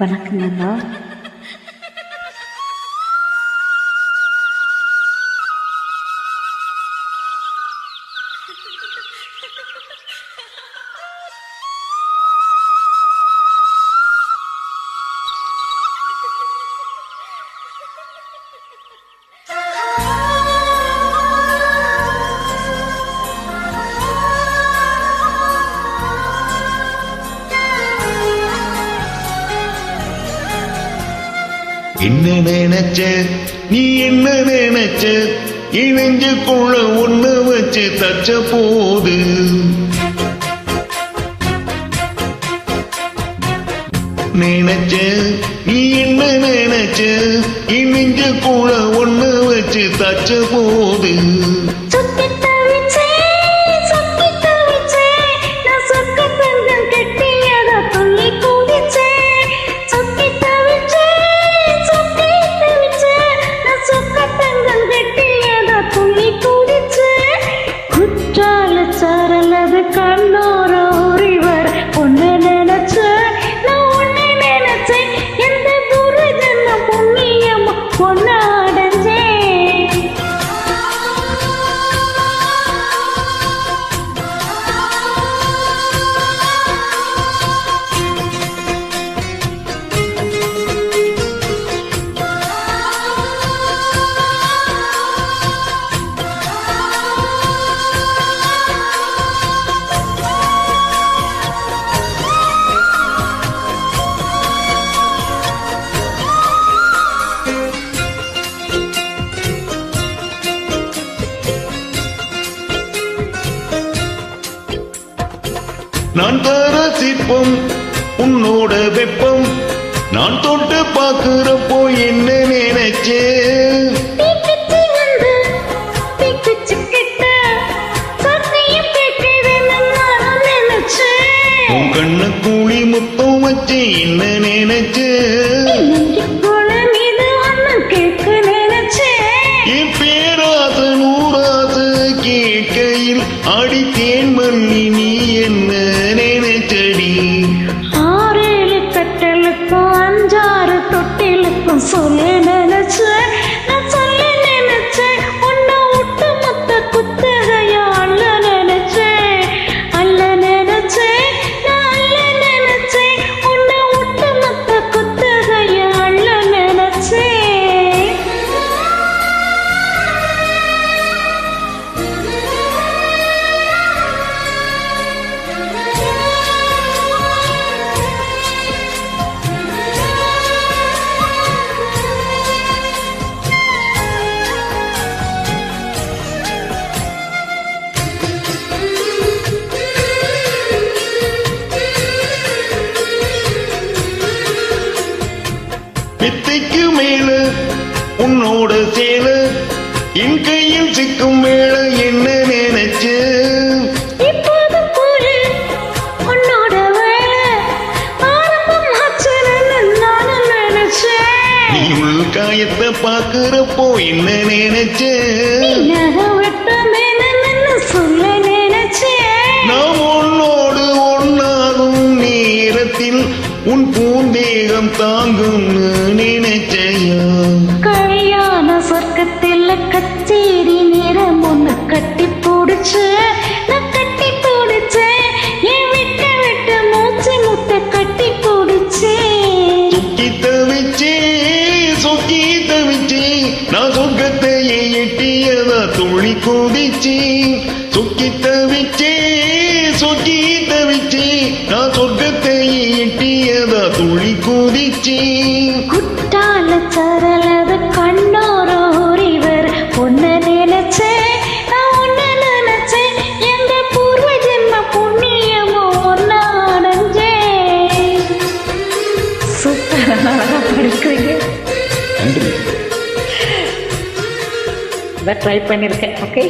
வணக்கங்கண்ணா என்ன நினைச்ச? நீ என்ன நினைச்ச? இணைஞ்சுக்குள்ள ஒண்ணு வச்சு தச்ச போது. நினைச்ச? நீ என்ன நினைச்ச? இணைஞ்சுக்குள்ள ஒண்ணு வச்சு தச்ச போது. குற்றால கண்ணோரோ. நான் தர சிற்பம் உன்னோட வெப்பம். நான் தொட்டு பாக்குறப்போ என்ன நினைச்சேன் உன் கண்ண கூலி முத்தம் வச்சு என்ன நினைச்சேன் என் பேராச நூறாச கேட்கையில் அடித்தேன் চলে மெத்தைக்கு மேல உன்னோட சேல. என் கையில் சிக்கும் என்ன வேலை. ஆரம்பம் ஆச்சுன்னு நானும் நினைச்சேன் நீ உள் காயத்தை பாக்குறப்போ என்ன நினைச்சேன் உன் பூந்தேகம் தாங்கும் நினைச்சையா? கல்யாண சொர்க்கத்தில் கச்சேரி நேரம் ஒன்று கட்டி போடுச்சு கட்டி போடுச்சேன் என் விட்டு விட்டு மூச்சு முட்டை கட்டி போடுச்சேன் சொக்கி தவிச்சே சொக்கி தவிச்சே நான் சொர்க்கத்தையே எட்டியதா துள்ளி குதிச்சே. சொக்கி தவிச்சே துள்ளி குதிச்சே. குட்டால சரலது கண்ணோர ஒருவர் ஒன்னு நினைச்சேன் நான் ஒன்னு நினைச்சேன் எந்த பூர்வ ஜென்ம புண்ணியமோ ஒன்னு அடைஞ்சேன் சூப்பர். அழகா படிக்கிறீங்க. இதை ட்ரை பண்ணியிருக்கேன் ஓகே